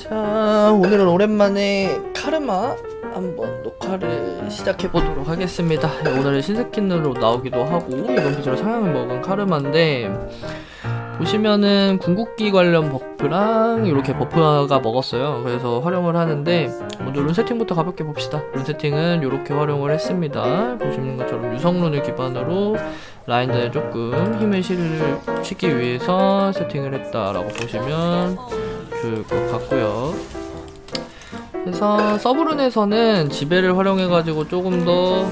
자 오늘은 오랜만에 카르마 한번 녹화를 시작해 보도록 하겠습니다. 네, 오늘은 신스킨으로 나오기도 하고 이번 기조로 상향을 먹은 카르마인데 보시면은 궁극기 관련 버프랑 이렇게 버프가 먹었어요. 그래서 활용을 하는데 먼저 룬 세팅부터 가볍게 봅시다. 룬 세팅은 이렇게 활용을 했습니다. 보시는 것처럼 유성룬을 기반으로 라인전에 조금 힘을 실, 실기 위해서 세팅을 했다라고 보시면 좋을 것 같고요. 그래서 서브룬에서는 지배를 활용해가지고 조금 더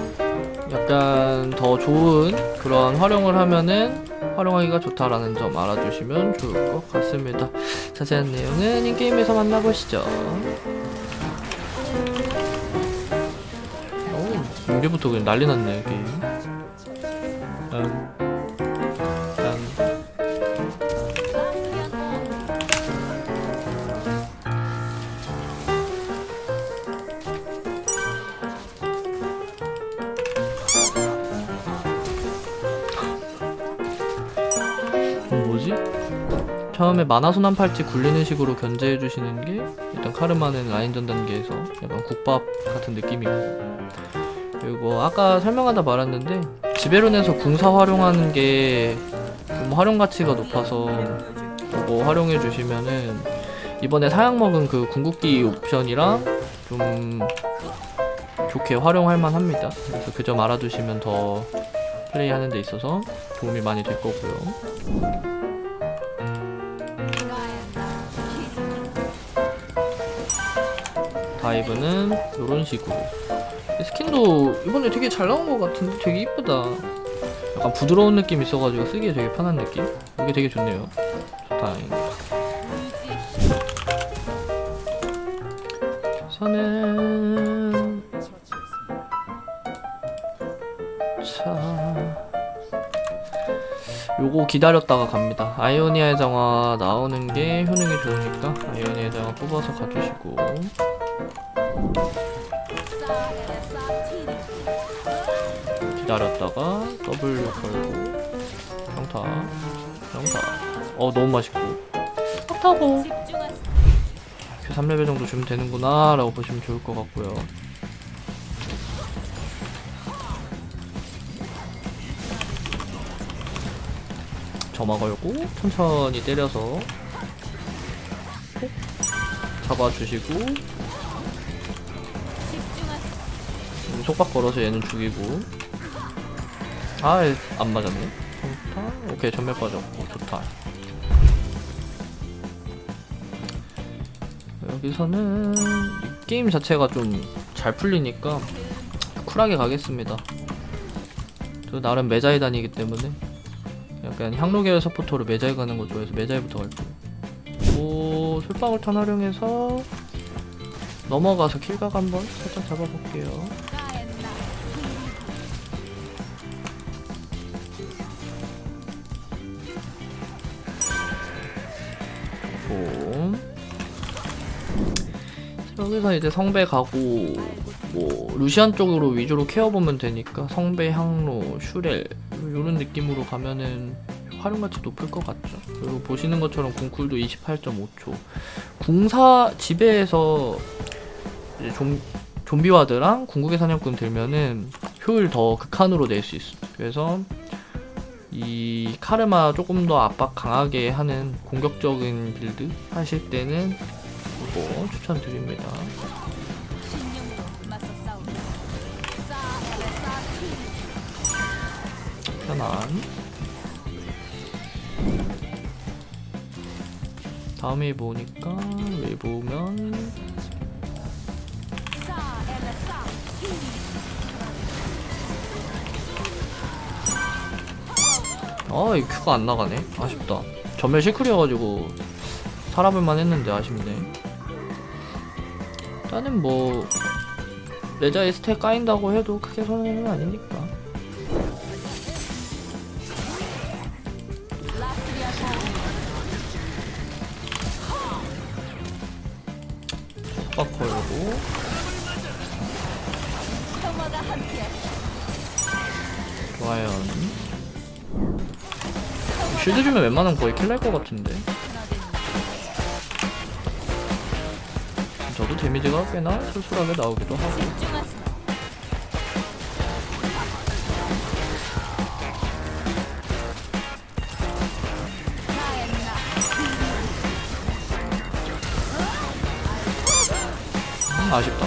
약간 더 좋은 그런 활용을 하면은 활용하기가 좋다라는 점 알아주시면 좋을 것 같습니다. 자세한 내용은 인게임에서 만나보시죠. 오, 이제부터 그냥 난리 났네, 게임. 처음에 만화순환 팔찌 굴리는 식으로 견제해 주시는 게 일단 카르마는 라인전 단계에서 약간 국밥 같은 느낌이고 그리고 아까 설명하다 말았는데 지베론에서 궁사 활용하는 게 좀 활용 가치가 높아서 그거 활용해 주시면은 이번에 사양 먹은 그 궁극기 옵션이랑 좀 좋게 활용할 만합니다. 그래서 그 점 알아두시면 더 플레이하는 데 있어서 도움이 많이 될 거고요. 다이브는 이런 식으로. 스킨도 이번에 되게 잘 나온 것 같은데? 되게 이쁘다. 약간 부드러운 느낌 있어가지고 쓰기에 되게 편한 느낌? 이게 되게 좋네요. 좋다 저는 자 요거 기다렸다가 갑니다. 아이오니아의 장화 나오는 게 효능이 좋으니까 아이오니아의 장화 뽑아서 가주시고 기다렸다가 W 걸고 평타 평타. 어 너무 맛있고. 평타고. 이렇게 3레벨 정도 주면 되는구나 라고 보시면 좋을 것 같고요. 점화 걸고 천천히 때려서 톡 잡아주시고 음, 속박 걸어서 얘는 죽이고. 아 안 맞았네. 좋다 오케이 전멸 빠졌고 좋다. 여기서는 이 게임 자체가 좀 잘 풀리니까 쿨하게 가겠습니다. 저 나름 매자에 다니기 때문에 약간 향로계열 서포터로 매자에 가는 거 좋아해서 매자에부터 갈게요. 오 솔방울탄 활용해서 넘어가서 킬각 한번 살짝 잡아볼게요 여기서 이제 성배 가고 뭐 루시안 쪽으로 위주로 케어 보면 되니까 성배, 향로, 슈렐 이런 느낌으로 가면은 활용가치 높을 것 같죠. 그리고 보시는 것처럼 궁쿨도 28.5초. 궁사 지배에서 좀 좀비와드랑 궁극의 사냥꾼 들면은 효율 더 극한으로 낼 수 있어. 그래서 이 카르마 조금 더 압박 강하게 하는 공격적인 빌드 하실 때는 이 거 추천드립니다. 편안. 다음에 보니까 외보면 아, 이 큐가 안 나가네. 아쉽다. 전멸 시클이어가지고 살아볼만 했는데 아쉽네. 일단은 뭐 레자에 스택 까인다고 해도 크게 손해는 아니니까. 걸고 좋아요. 쉴드 주면 웬만하면 거의 킬날 것 같은데. 저도 데미지가 꽤나 술술하게 나오기도 하고. 음, 아쉽다.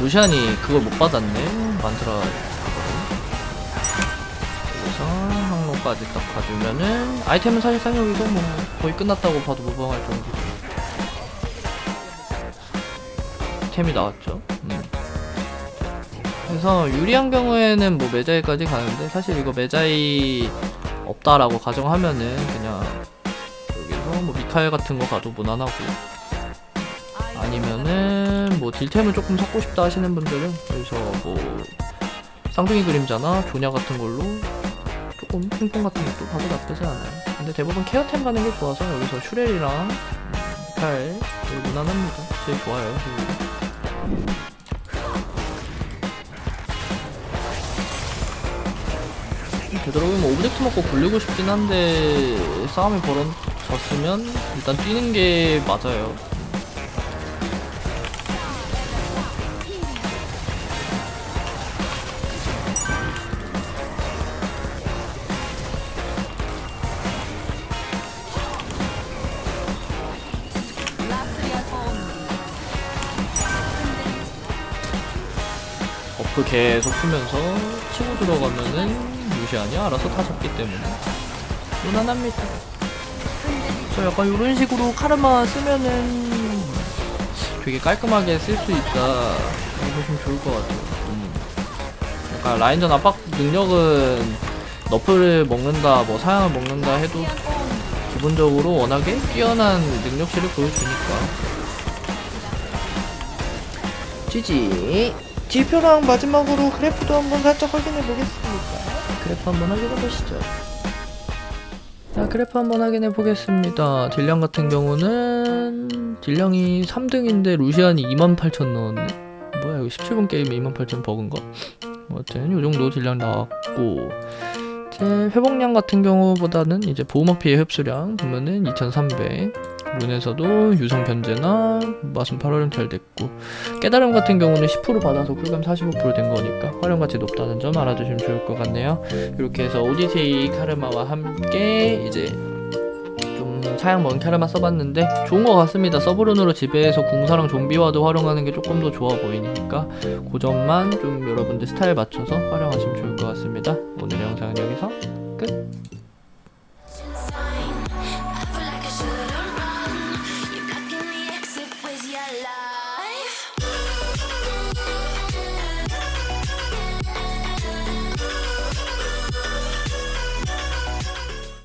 루시안이 그걸 못 받았네. 만들어 그래서 까지 딱 가주면은 아이템은 사실상 여기서 뭐 거의 끝났다고 봐도 무방할 정도 템이 나왔죠? 음. 그래서 유리한 경우에는 뭐 매자이까지 가는데 사실 이거 매자이 없다라고 가정하면은 그냥 여기서 뭐 미카엘 같은 거 가도 무난하고. 아니면은 뭐 딜템을 조금 섞고 싶다 하시는 분들은 여기서 뭐 쌍둥이 그림자나 조냐 같은 걸로 조금 핑퐁 같은 것도 봐도 나쁘지 않아요. 근데 대부분 케어템 가는 게 좋아서 여기서 슈렐이랑 칼 이거 무난합니다. 제일 좋아요. 그리고. 되도록이면 오브젝트 먹고 굴리고 싶긴 한데 싸움이 벌어졌으면 일단 뛰는 게 맞아요. 버프 계속 풀면서 치고 들어가면은 루시안이 알아서 다 잡기 때문에 무난합니다. 저 약간 이런 식으로 카르마 쓰면은 되게 깔끔하게 쓸 수 있다. 보시면 좋을 것 같아요. 음. 약간 라인전 압박 능력은 너프를 먹는다, 뭐 사양을 먹는다 해도 기본적으로 워낙에 뛰어난 능력치를 보여주니까 GG 지 표랑 마지막으로 그래프도 한번 살짝 확인해 보겠습니다. 그래프 한번 확인해 보시죠. 자 그래프 한번 확인해 보겠습니다. 딜량 같은 경우는 딜량이 3등인데 루시안이 28,000 넣었네 뭐야 이거 17분 게임에 28,000 버그인가? 아무튼 요정도 딜량 나왔고. 제 회복량 같은 경우보다는 이제 보호막 피해 흡수량 보면은 2300 룬에서도 유성 견제나 맛은 8활용 잘 됐고 깨달음 같은 경우는 10% 받아서 쿨감 45%된 거니까 활용가치 높다는 점 알아두시면 좋을 것 같네요. 이렇게 해서 오디세이 카르마와 함께 이제 좀 사양 먼 카르마 써봤는데 좋은 것 같습니다. 서브룬으로 지배해서 궁사랑 좀비와도 활용하는 게 조금 더 좋아 보이니까 그 점만 좀 여러분들 스타일 맞춰서 활용하시면 좋을 것 같습니다. 오늘 영상은 여기서 끝